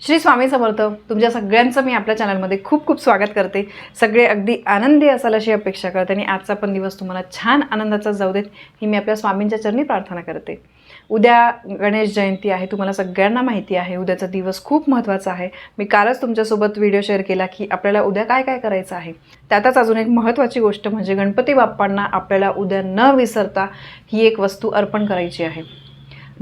श्री स्वामी समर्थ तुमच्या सगळ्यांचं मी आपल्या चॅनलमध्ये खूप खूप स्वागत करते. सगळे अगदी आनंदी असाल अशी अपेक्षा करते आणि आजचा पण दिवस तुम्हाला छान आनंदाचा जाऊ देत ही मी आपल्या स्वामींच्या चरणी प्रार्थना करते. उद्या गणेश जयंती आहे तुम्हाला सगळ्यांना माहिती आहे उद्याचा दिवस खूप महत्त्वाचा आहे. मी कालच तुमच्यासोबत व्हिडिओ शेअर केला की आपल्याला उद्या काय काय करायचं आहे. त्यातच अजून एक महत्त्वाची गोष्ट म्हणजे गणपती बाप्पांना आपल्याला उद्या न विसरता ही एक वस्तू अर्पण करायची आहे.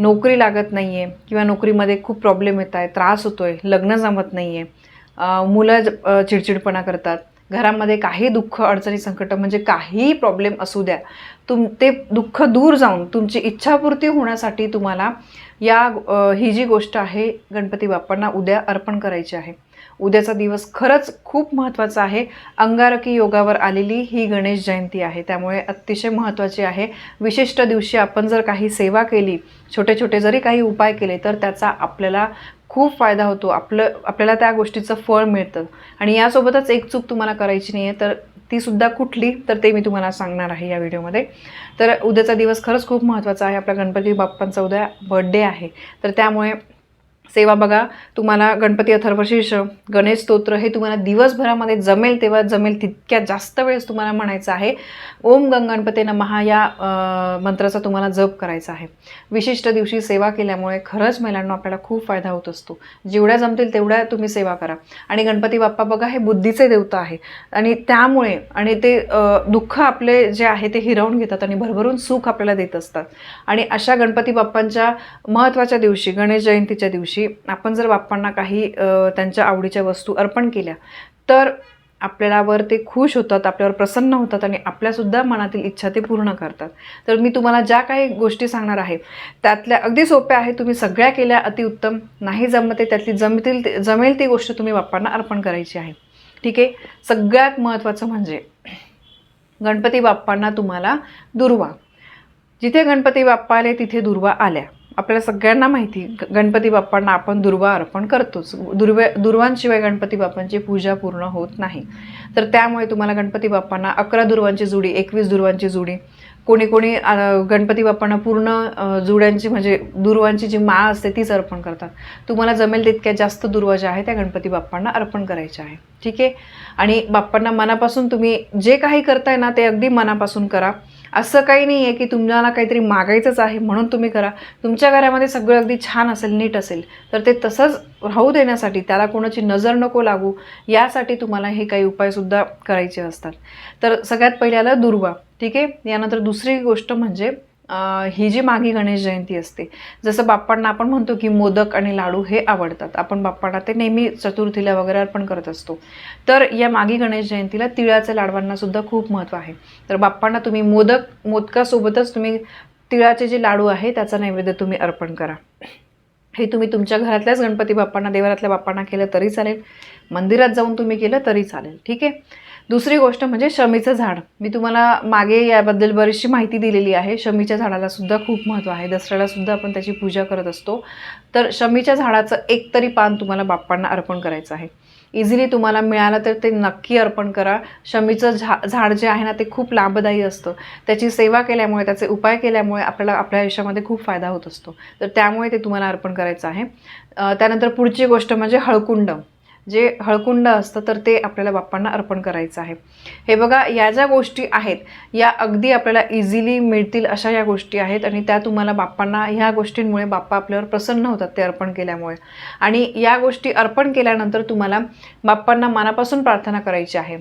नोकरी लागत नाही आहे किंवा नोकरीमध्ये खूप प्रॉब्लेम येत आहे त्रास होतो आहे लग्न जमत नाही आहे मुलं चिडचिडपणा करतात घरामध्ये काही दुःख अडचणी संकट म्हणजे काही प्रॉब्लेम असू द्या. तुम ते दुःख दूर जाऊन तुमची इच्छापूर्ती होण्यासाठी तुम्हाला या ही जी गोष्ट आहे गणपती बाप्पांना उद्या अर्पण करायची आहे. उद्याचा दिवस खरंच खूप महत्त्वाचा आहे. अंगारकी योगावर आलेली ही गणेश जयंती आहे. त्यामुळे अतिशय महत्त्वाची आहे. विशिष्ट दिवशी आपण जर काही सेवा केली छोटे छोटे जरी काही उपाय केले तर त्याचा आपल्याला खूप फायदा होतो. आपलं आपल्याला त्या गोष्टीचं फळ मिळतं. आणि यासोबतच एक चूक तुम्हाला करायची नाही आहे तर तीसुद्धा कुठली तर ते मी तुम्हाला सांगणार आहे या व्हिडिओमध्ये. तर उद्याचा दिवस खरंच खूप महत्त्वाचा आहे. आपल्या गणपती बाप्पांचा उद्या बर्थडे आहे. तर त्यामुळे सेवा बघा तुम्हाला गणपती अथर्वशीर्ष गणेश स्तोत्र हे तुम्हाला दिवसभरामध्ये जमेल तेव्हा जमेल तितक्या जास्त वेळेस तुम्हाला म्हणायचं आहे. ओम गंगणपते नमहा या मंत्राचा तुम्हाला जप करायचा आहे. विशिष्ट दिवशी सेवा केल्यामुळे खरंच महिलांना आपल्याला खूप फायदा होत असतो. जेवढ्या जमतील तेवढ्या तुम्ही सेवा करा. आणि गणपती बाप्पा बघा हे बुद्धीचे देवता आहे. आणि त्यामुळे आणि ते दुःख आपले जे आहे ते हिरावून घेतात आणि भरभरून सुख आपल्याला देत असतात. आणि अशा गणपती बाप्पांच्या महत्त्वाच्या दिवशी गणेश जयंतीच्या दिवशी आपण जर बाप्पांना काही त्यांच्या आवडीच्या वस्तू अर्पण केल्या तर आपल्यावर ते खुश होतात आपल्यावर प्रसन्न होतात आणि आपल्यासुद्धा मनातील इच्छा ते पूर्ण करतात. तर मी तुम्हाला ज्या काही गोष्टी सांगणार आहे त्यातल्या अगदी सोप्या आहेत. तुम्ही सगळ्या केल्या अतिउत्तम नाही जमते त्यातली जमतील ते- जमेल ती गोष्ट तुम्ही बाप्पांना अर्पण करायची आहे. ठीक आहे? सगळ्यात महत्त्वाचं म्हणजे गणपती बाप्पांना तुम्हाला दुर्वा. जिथे गणपती बाप्पा आले तिथे दुर्वा आल्या. आपल्याला सगळ्यांना माहिती ग- गणपती बाप्पांना आपण दुर्वा अर्पण करतोच. दुर्वे दुर्वांशिवाय गणपती बाप्पांची पूजा पूर्ण होत नाही. तर त्यामुळे तुम्हाला गणपती बाप्पांना अकरा दुर्वांची जुडी एकवीस दुर्वांची जुडी कोणी कोणी गणपती बाप्पांना पूर्ण जुड्यांची म्हणजे दुर्वांची जी माळ असते तीच अर्पण करतात. तुम्हाला जमेल तितक्या जास्त दुर्वा ज्या आहे त्या गणपती बाप्पांना अर्पण करायच्या आहे ठीक आहे? आणि बाप्पांना मनापासून तुम्ही जे काही करताय ना ते अगदी मनापासून करा. असं काही नाही आहे की तुम्हाला काहीतरी मागायचंच आहे म्हणून तुम्ही करा. तुमच्या घरामध्ये सगळं अगदी छान असेल नीट असेल तर ते तसंच राहू देण्यासाठी त्याला कोणाची नजर नको लागू. यासाठी तुम्हाला हे काही उपायसुद्धा करायचे असतात. तर सगळ्यात पहिल्याला दुर्वा. ठीक आहे? यानंतर दुसरी गोष्ट म्हणजे ही जी मागी गणेश जयंती असते जसं बाप्पांना आपण म्हणतो की मोदक आणि लाडू हे आवडतात. आपण बाप्पांना ते नेहमी चतुर्थीला वगैरे अर्पण करत असतो. तर या मागी गणेश जयंतीला तिळाच्या लाडवांना सुद्धा खूप महत्त्व आहे. तर बाप्पांना तुम्ही मोदक मोदकासोबतच तुम्ही तिळाचे जे लाडू आहे त्याचा नैवेद्य तुम्ही अर्पण करा. हे तुम्ही तुमच्या घरातल्याच गणपती बाप्पांना देवरातल्या बाप्पांना केलं तरी चालेल. मंदिरात जाऊन तुम्ही केलं तरी चालेल. ठीक आहे? दुसरी गोष्ट म्हणजे शमीचं झाड. मी तुम्हाला मागे याबद्दल बरीचशी माहिती दिलेली आहे. शमीच्या झाडाला सुद्धा खूप महत्त्व आहे. दसऱ्याला सुद्धा आपण त्याची पूजा करत असतो. तर शमीच्या झाडाचं एक तरी पान तुम्हाला बाप्पांना अर्पण करायचं आहे. इझिली तुम्हाला मिळालं तर ते नक्की अर्पण करा. शमीचं झा झाड जे आहे ना ते खूप लाभदायी असतं. त्याची सेवा केल्यामुळे त्याचे उपाय केल्यामुळे आपल्याला आपल्या आयुष्यामध्ये खूप फायदा होत असतो. तर त्यामुळे ते तुम्हाला अर्पण करायचं आहे. त्यानंतर पुढची गोष्ट म्हणजे हळकुंड. जे हळकुंड असतं तर ते आपल्याला बाप्पांना अर्पण करायचं आहे. हे बघा या ज्या गोष्टी आहेत या अगदी आपल्याला इझिली मिळतील अशा या गोष्टी आहेत आणि त्या तुम्हाला बाप्पांना ह्या गोष्टींमुळे बाप्पा आपल्यावर प्रसन्न होतात ते अर्पण केल्यामुळे. आणि या गोष्टी अर्पण केल्यानंतर तुम्हाला बाप्पांना मनापासून प्रार्थना करायची आहे.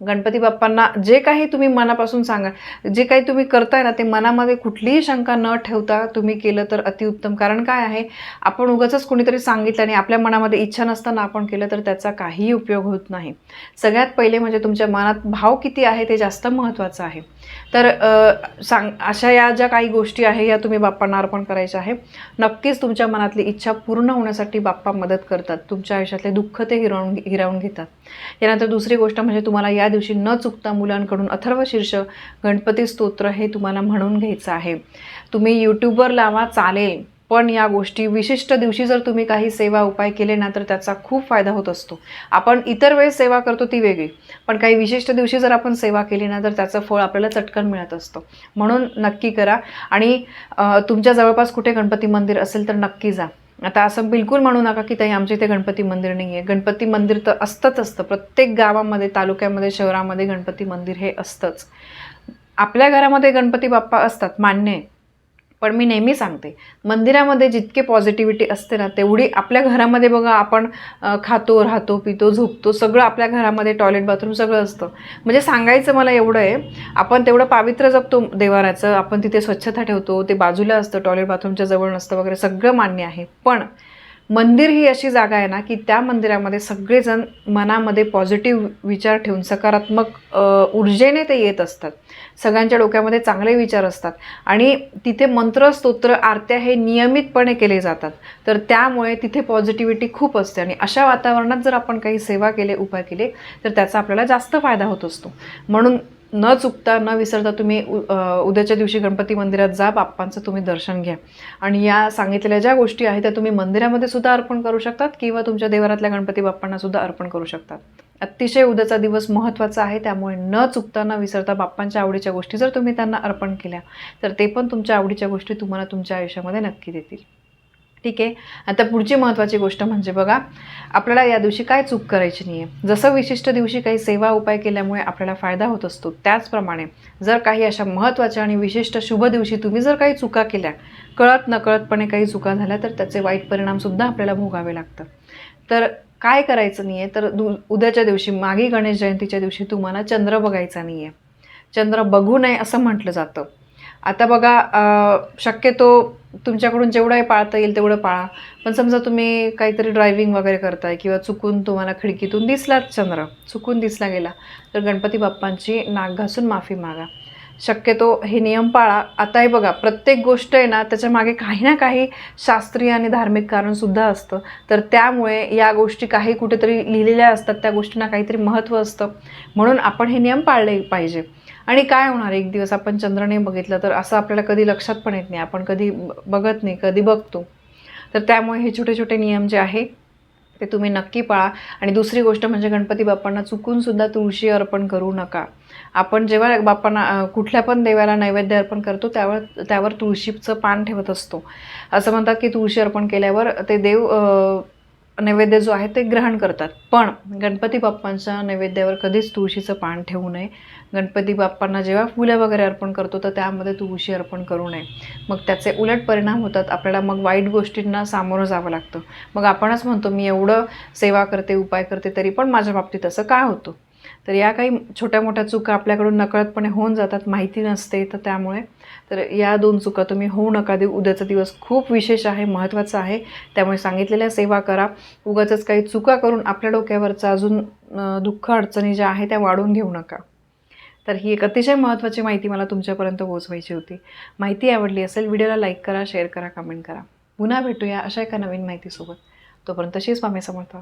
गणपती बाप्पांना जे काही तुम्ही मनापासून सांगा जे काही तुम्ही करताय ना ते मनामध्ये कुठलीही शंका न ठेवता तुम्ही केलं तर अतिउत्तम. कारण काय आहे आपण उगाचच कोणीतरी सांगितलं आणि आपल्या मनामध्ये इच्छा नसताना आपण केलं तर त्याचा काहीही उपयोग होत नाही. सगळ्यात पहिले म्हणजे तुमच्या मनात भाव किती आहे ते जास्त महत्त्वाचं आहे. तर सांग अशा या ज्या काही गोष्टी आहे या तुम्ही बाप्पांना अर्पण करायच्या आहे. नक्कीच तुमच्या मनातली इच्छा पूर्ण होण्यासाठी बाप्पा मदत करतात. तुमच्या आयुष्यातले दुःख ते हिरावून हिरावून घेतात. यानंतर दुसरी गोष्ट म्हणजे तुम्हाला या दिवशी न चुकता मुलांकडून अथर्व शीर्ष गणपती स्तोत्र हे तुम्हाला म्हणून घ्यायचं आहे. तुम्ही यूट्यूबवर लावा चालेल. पण या गोष्टी विशिष्ट दिवशी जर तुम्ही काही सेवा उपाय केले ना तर त्याचा खूप फायदा होत असतो. आपण इतर वेळेस सेवा करतो ती वेगळी. पण काही विशिष्ट दिवशी जर आपण सेवा केली ना तर त्याचं फळ आपल्याला चटकन मिळत असतं. म्हणून नक्की करा. आणि तुमच्या जवळपास कुठे गणपती मंदिर असेल तर नक्की जा. आता असं बिलकुल म्हणू नका की ताई आमच्या इथे गणपती मंदिर नाही आहे गणपती मंदिर तर असतंच असतं. प्रत्येक गावामध्ये तालुक्यामध्ये शहरामध्ये गणपती मंदिर हे असतंच. आपल्या घरामध्ये गणपती बाप्पा असतात मान्य आहे. पण मी नेहमी सांगते मंदिरामध्ये जितके पॉझिटिव्हिटी असते ना तेवढी आपल्या घरामध्ये बघा आपण खातो राहतो पितो झोपतो सगळं आपल्या घरामध्ये टॉयलेट बाथरूम सगळं असतं. म्हणजे सांगायचं मला एवढं आहे आपण तेवढं पावित्र्य जपतो देवाराचं आपण तिथे स्वच्छता ठेवतो ते बाजूला असतं टॉयलेट बाथरूमच्या जवळ नसतं वगैरे सगळं मान्य आहे. पण मंदिर ही अशी जागा आहे ना की त्या मंदिरामध्ये सगळेजण मनामध्ये पॉझिटिव्ह विचार ठेवून सकारात्मक ऊर्जेने ते येत असतात. सगळ्यांच्या डोक्यामध्ये चांगले विचार असतात. आणि तिथे मंत्र स्तोत्र आरत्या हे नियमितपणे केले जातात. तर त्यामुळे तिथे पॉझिटिव्हिटी खूप असते. आणि अशा वातावरणात जर आपण काही सेवा केले उपाय केले तर त्याचा आपल्याला जास्त फायदा होत असतो. म्हणून न चुकता न विसरता तुम्ही उ- उद्याच्या दिवशी गणपती मंदिरात जा बाप्पांचं तुम्ही दर्शन घ्या. आणि या सांगितलेल्या ज्या गोष्टी आहेत त्या तुम्ही मंदिरामध्ये सुद्धा अर्पण करू शकतात किंवा तुमच्या देवरातल्या गणपती बाप्पांना सुद्धा अर्पण करू शकतात. अतिशय उद्याचा दिवस महत्त्वाचा आहे त्यामुळे न चुकता न विसरता बाप्पांच्या आवडीच्या गोष्टी जर तुम्ही त्यांना अर्पण केल्या तर ते पण तुमच्या आवडीच्या गोष्टी तुम्हाला तुमच्या आयुष्यामध्ये नक्की देतील. ठीक आहे? आता पुढची महत्त्वाची गोष्ट म्हणजे बघा आपल्याला या दिवशी काय चूक करायची नाही आहे जसं विशिष्ट दिवशी काही सेवा उपाय केल्यामुळे आपल्याला फायदा होत असतो त्याचप्रमाणे जर काही अशा महत्त्वाच्या आणि विशिष्ट शुभ दिवशी तुम्ही जर काही चुका केल्या कळत नकळतपणे काही चुका झाल्या तर त्याचे वाईट परिणामसुद्धा आपल्याला भोगावे लागतात. तर काय करायचं नाही आहे तर दु उद्याच्या दिवशी मागे गणेश जयंतीच्या दिवशी तुम्हाला चंद्र बघायचा नाही आहे चंद्र बघू नये असं म्हटलं जातं. आता बघा शक्यतो तुमच्याकडून जेवढंही पाळता येईल तेवढं पाळा. पण समजा तुम्ही काहीतरी ड्रायव्हिंग वगैरे करताय किंवा चुकून तुम्हाला खिडकीतून दिसलाच चंद्र चुकून दिसला गेला तर गणपती बाप्पांची नाक घासून माफी मागा. शक्यतो हे नियम पाळा. आता हे बघा प्रत्येक गोष्ट आहे ना त्याच्यामागे काही ना काही शास्त्रीय आणि धार्मिक कारणसुद्धा असतं. तर त्यामुळे या गोष्टी काही कुठेतरी लिहिलेल्या असतात त्या गोष्टींना काहीतरी महत्त्व असतं. म्हणून आपण हे नियम पाळले पाहिजे. आणि काय होणार? एक दिवस आपण चंद्रने बघितलं तर असं आपल्याला कधी लक्षात पण येत नाही. आपण कधी बघत नाही कधी बघतो. तर त्यामुळे हे छोटे छोटे नियम जे आहे ते तुम्ही नक्की पाळा. आणि दुसरी गोष्ट म्हणजे गणपती बाप्पांना चुकूनसुद्धा तुळशी अर्पण करू नका. आपण जेव्हा बाप्पांना कुठल्या पण देवाला नैवेद्य अर्पण करतो त्यावर त्यावर तुळशीचं पान ठेवत असतो. असं म्हणतात की तुळशी अर्पण केल्यावर ते देव नैवेद्य जो आहे ते ग्रहण करतात. पण गणपती बाप्पांच्या नैवेद्यावर कधीच तुळशीचं पान ठेवू नये. गणपती बाप्पांना जेव्हा फुलं वगैरे अर्पण करतो तर त्यामध्ये तुळशी अर्पण करू नये. मग त्याचे उलट परिणाम होतात. आपल्याला मग वाईट गोष्टींना सामोरं जावं लागतं. मग आपणच म्हणतो मी एवढं सेवा करते उपाय करते तरी पण माझ्या बाबतीत असं काय होतं? तर या काही छोट्या मोठ्या चुका आपल्याकडून नकळतपणे होऊन जातात माहिती नसते तर त्यामुळे. तर या दोन चुका तुम्ही होऊ नका देऊ. उद्याचा दिवस खूप विशेष आहे महत्त्वाचा आहे. त्यामुळे सांगितलेल्या सेवा करा. उगाचच काही चुका करून आपल्या डोक्यावरचा अजून दुःख अडचणी ज्या आहे त्या वाढवून घेऊ नका. तर ही एक अतिशय महत्त्वाची माहिती मला तुमच्यापर्यंत पोहोचवायची होती. माहिती आवडली असेल व्हिडिओला लाईक करा शेअर करा कमेंट करा. पुन्हा भेटूया अशा एका नवीन माहितीसोबत. तोपर्यंत तशीच स्वामी समर्थ.